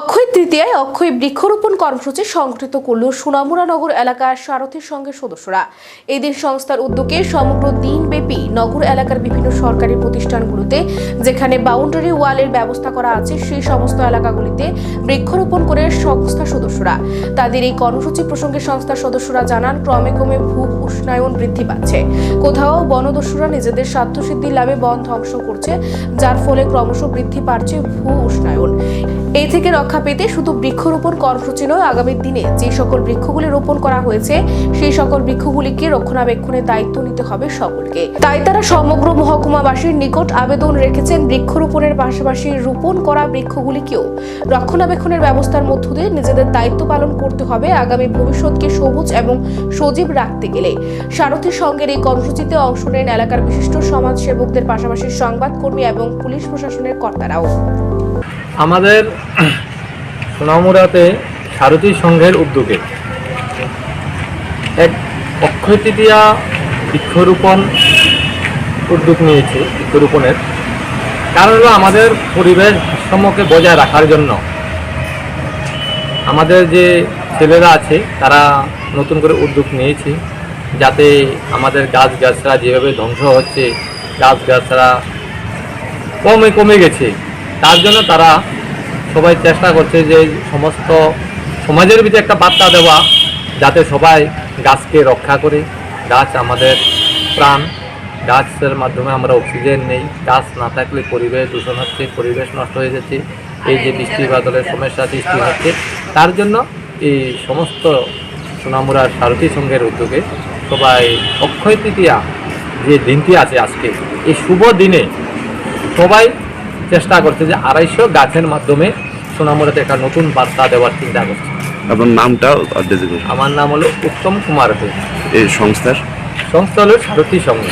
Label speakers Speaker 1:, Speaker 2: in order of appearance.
Speaker 1: অক্ষয় তৃতীয়ায় অক্ষয় বৃক্ষরোপণ কর্মসূচি সংগঠিত করল সুনামুরা নগর এলাকার সারথীর সঙ্গে সদস্যরা। এদিন সংস্থার উদ্যোগে সমগ্র দিনব্যাপী নগর এলাকার বিভিন্ন সরকারি প্রতিষ্ঠানগুলোতে, যেখানে বাউন্ডারি ওয়ালের ব্যবস্থা করা আছে, সেই সমস্ত এলাকাগুলিতে বৃক্ষরোপণ করে সংস্থার সদস্যরা। তাদের এই কর্মসূচি প্রসঙ্গে সংস্থার সদস্যরা জানান, ক্রমে ক্রমে ভূ উষ্ণায়ন বৃদ্ধি পাচ্ছে। কোথাও বনদস্যুরা নিজেদের স্বার্থসিদ্ধি লাভে বন ধ্বংস করছে, যার ফলে ক্রমশ বৃদ্ধি পাচ্ছে ভূ উষ্ণায়ন। এই থেকে রক্ষা পেতে শুধু বৃক্ষরোপণ কর্মসূচি নয়, আগামী দিনে যে সকল বৃক্ষগুলি রোপণ করা হয়েছে, সেই সকল বৃক্ষগুলিকে রক্ষণাবেক্ষণের দায়িত্ব নিতে হবে সকলকে। তাই তারা সমগ্র মহকুমাবাসীর নিকট আবেদন রেখেছেন বৃক্ষরোপণের পাশাপাশি রোপণ করা বৃক্ষগুলিকেও রক্ষণাবেক্ষণের ব্যবস্থার মধ্য দিয়ে নিজেদের দায়িত্ব পালন করতে হবে আগামী ভবিষ্যৎকে সবুজ এবং সজীব রাখতে গেলে। সারথীর সঙ্গের এই কর্মসূচিতে অংশ নেন এলাকার বিশিষ্ট সমাজসেবকদের পাশাপাশি সংবাদকর্মী এবং পুলিশ প্রশাসনের কর্তারাও।
Speaker 2: আমাদের সোনামুড়াতে সারথী সংঘের উদ্যোগে এক অক্ষয় তৃতীয়া বৃক্ষরোপণ উদ্যোগ নিয়েছে, বৃক্ষরোপণের। কারণ হলো আমাদের পরিবেশ ভারসাম্যকে বজায় রাখার জন্য আমাদের যে ছেলেরা আছে, তারা নতুন করে উদ্যোগ নিয়েছে যাতে আমাদের গাছ গাছরা যেভাবে ধ্বংস হচ্ছে গাছ গাছরা কমে কমে গেছে। তার জন্য তারা সবাই চেষ্টা করছে যে সমস্ত সমাজের ভিতরে একটা বার্তা দেওয়া, যাতে সবাই গাছকে রক্ষা করে। গাছ আমাদের প্রাণ। গাছের মাধ্যমে আমরা অক্সিজেন নেই। গাছ না থাকলে পরিবেশ দূষণ হচ্ছে, পরিবেশ নষ্ট হয়ে যাচ্ছে। এই যে বৃষ্টি বাদলের সমস্যা সৃষ্টি হচ্ছে, তার জন্য এই সমস্ত সোনামুড়ার সারথী সংঘের উদ্যোগে সবাই অক্ষয় তৃতীয়া যে দিনটি আছে আজকে, এই শুভ দিনে সবাই চেষ্টা করছে যে আড়াইশো গাছের মাধ্যমে সোনামুড়াতে একটা নতুন বার্তা দেওয়ার চিন্তা করছে।
Speaker 3: আপনার নামটা
Speaker 2: আমার নাম হলো উত্তম কুমার দে
Speaker 3: এই সংস্থার?
Speaker 2: সংস্থা হলো সারথী সংঘ।